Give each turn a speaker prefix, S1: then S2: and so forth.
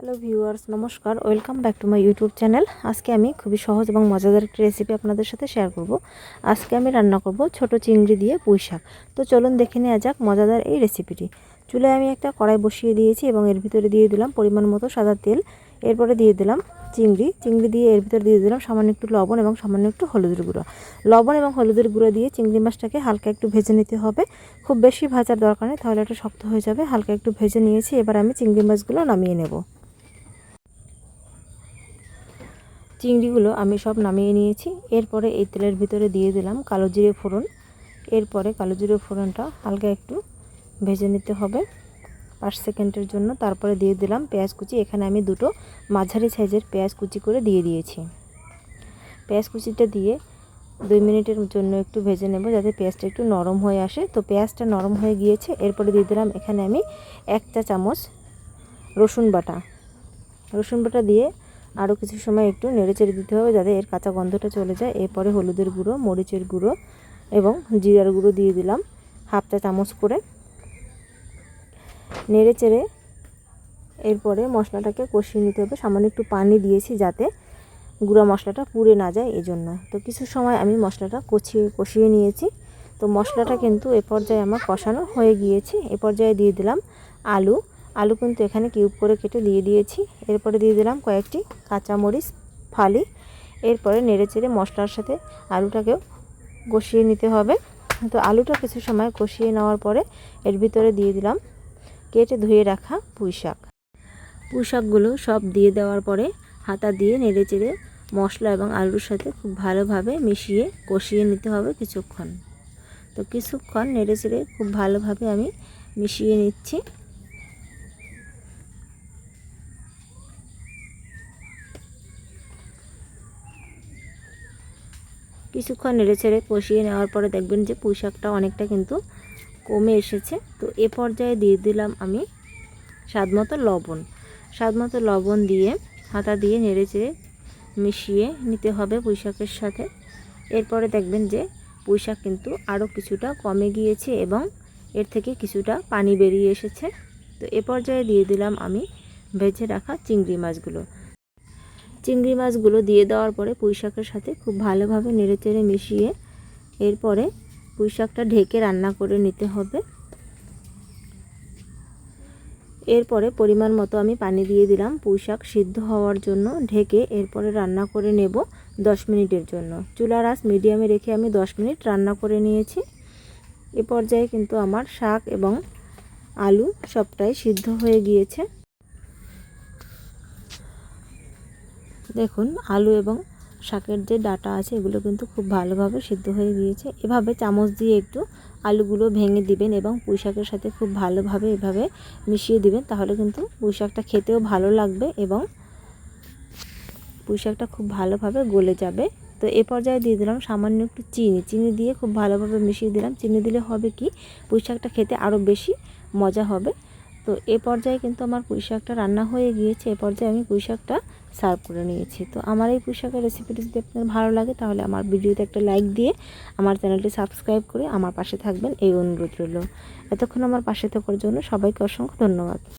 S1: Hello viewers নমস্কার welcome back to my YouTube channel আজকে আমি খুবই সহজ এবং মজাদার একটি রেসিপি আপনাদের সাথে শেয়ার করব। আজকে আমি রান্না করব ছোট চিংড়ি দিয়ে পুঁই শাক। তো চলুন দেখে নেওয়া যাক মজাদার এই রেসিপিটি চুলায় আমি একটা কড়াই বসিয়ে দিয়েছি এবং এর ভিতরে দিয়ে দিলাম পরিমাণ মতো সাদা তেল। এরপরে দিয়ে দিলাম চিংড়ি। চিংড়ি দিয়ে এর ভিতরে দিয়ে দিলাম সামান্য একটু লবণ এবং সামান্য একটু হলুদের গুঁড়ো। লবণ এবং হলুদের গুঁড়ো দিয়ে চিংড়ি মাছটাকে হালকা একটু ভেজে নিতে হবে। খুব বেশি ভাজার দরকার নেই, তাহলে এটা শক্ত হয়ে যাবে। হালকা একটু ভেজে নিয়েছি, এবার আমি চিংড়ি মাছগুলো নামিয়ে নেব। চিংড়িগুলো আমি সব নামিয়ে নিয়েছি। এরপরে এই তেলের ভিতরে দিয়ে দিলাম কালো জিরে ফোড়ন। এরপরে কালো জিরে ফোড়নটা হালকা একটু ভেজে নিতে হবে পাঁচ সেকেন্ডের জন্য। তারপরে দিয়ে দিলাম পেঁয়াজ কুচি। এখানে আমি দুটো মাঝারি সাইজের পেঁয়াজ কুচি করে দিয়ে দিয়েছি। পেঁয়াজ কুচিটা দিয়ে দুই মিনিটের জন্য একটু ভেজে নেব যাতে পেঁয়াজটা একটু নরম হয়ে আসে। তো পেঁয়াজটা নরম হয়ে গিয়েছে। এরপরে দিয়ে দিলাম এখানে আমি এক চা চামচ রসুন বাটা। রসুন বাটা দিয়ে আরও কিছু সময় একটু নেড়েচেড়ে দিতে হবে যাতে এর কাঁচা গন্ধটা চলে যায়। এরপরে হলুদের গুঁড়ো, মরিচের গুঁড়ো এবং জিরার গুঁড়ো দিয়ে দিলাম হাফ চা চামচ করে। নেড়েচেড়ে এরপরে মশলাটাকে কষিয়ে নিতে হবে। সামান্য একটু পানি দিয়েছি যাতে গুঁড়া মশলাটা পুড়ে না যায় এই জন্য তো কিছু সময় আমি মশলাটা কষিয়ে কষিয়ে নিয়েছি। তো মশলাটা কিন্তু এ পর্যায়ে আমার কষানো হয়ে গিয়েছে। এ পর্যায়ে দিয়ে দিলাম আলু। আলু কিন্তু এখানে কিউব করে কেটে দিয়ে দিয়েছি। এরপরে দিয়ে দিলাম কয়েকটি কাঁচামরিচ, ফালি। এরপরে নেড়ে চেড়ে মশলার সাথে আলুটাকেও কষিয়ে নিতে হবে। তো আলুটা কিছু সময় কষিয়ে নেওয়ার পরে এর ভিতরে দিয়ে দিলাম কেটে ধুয়ে রাখা পুঁই শাক। পুঁই শাকগুলো সব দিয়ে দেওয়ার পরে হাতা দিয়ে নেড়েচেড়ে মশলা এবং আলুর সাথে খুব ভালোভাবে মিশিয়ে কষিয়ে নিতে হবে কিছুক্ষণ। তো কিছুক্ষণ নেড়েচেড়ে খুব ভালোভাবে আমি মিশিয়ে নিচ্ছি। কিছুক্ষণ নেড়ে ছেড়ে কষিয়ে নেওয়ার পরে দেখবেন যে পুঁই শাকটা অনেকটা কিন্তু কমে এসেছে। তো এ পর্যায়ে দিয়ে দিলাম আমি স্বাদ মতো লবণ। স্বাদ মতো লবণ দিয়ে হাতা দিয়ে নেড়ে চেড়ে মিশিয়ে নিতে হবে পুঁই শাকের সাথে। এরপরে দেখবেন যে পুঁই শাক কিন্তু আরও কিছুটা কমে গিয়েছে এবং এর থেকে কিছুটা পানি বেরিয়ে এসেছে। তো এ পর্যায়ে দিয়ে দিলাম আমি ভেজে রাখা চিংড়ি মাছগুলো। চিংড়ি মাছগুলো দিয়ে দেওয়ার পরে পুঁই শাকের সাথে খুব ভালোভাবে নেড়েচেড়ে মিশিয়ে এরপরে পুঁই শাকটা ঢেকে রান্না করে নিতে হবে। এরপরে পরিমাণ মতো আমি পানি দিয়ে দিলাম। পুঁই শাক সিদ্ধ হওয়ার জন্য ঢেকে এরপরে রান্না করে নেব দশ মিনিটের জন্য। চুলার আঁচ মিডিয়ামে রেখে আমি দশ মিনিট রান্না করে নিয়েছি। এ পর্যায়ে কিন্তু আমার শাক এবং আলু সবটাই সিদ্ধ হয়ে গিয়েছে। দেখুন, আলু এবং শাকের যে ডাটা আছে, এগুলো কিন্তু খুব ভালোভাবে সিদ্ধ হয়ে গিয়েছে। এভাবে চামচ দিয়ে একটু আলুগুলো ভেঙে দিবেন এবং পুঁই শাকের সাথে খুব ভালোভাবে এভাবে মিশিয়ে দিবেন, তাহলে কিন্তু পুঁই শাকটা খেতেও ভালো লাগবে এবং পুঁই শাকটা খুব ভালোভাবে গলে যাবে। তো এ পর্যায়ে দিয়ে দিলাম সামান্য একটু চিনি। চিনি দিয়ে খুব ভালোভাবে মিশিয়ে দিলাম। চিনি দিলে হবে কি, পুঁই শাকটা খেতে আরও বেশি মজা হবে। তো এ পর্যায়ে কিন্তু আমার পুঁই শাকটা রান্না হয়ে গিয়েছে, এ পর্যায়ে আমি পুঁই শাকটা সার্ভ করে নিয়েছি। তো আমার এই পুঁই শাকের রেসিপিটি যদি আপনার ভালো লাগে, তাহলে আমার ভিডিওতে একটা লাইক দিয়ে আমার চ্যানেলটি সাবস্ক্রাইব করে আমার পাশে থাকবেন। এই অনুরোধ রইল। এতক্ষণ আমার পাশে থাকার জন্য সবাইকে অসংখ্য ধন্যবাদ।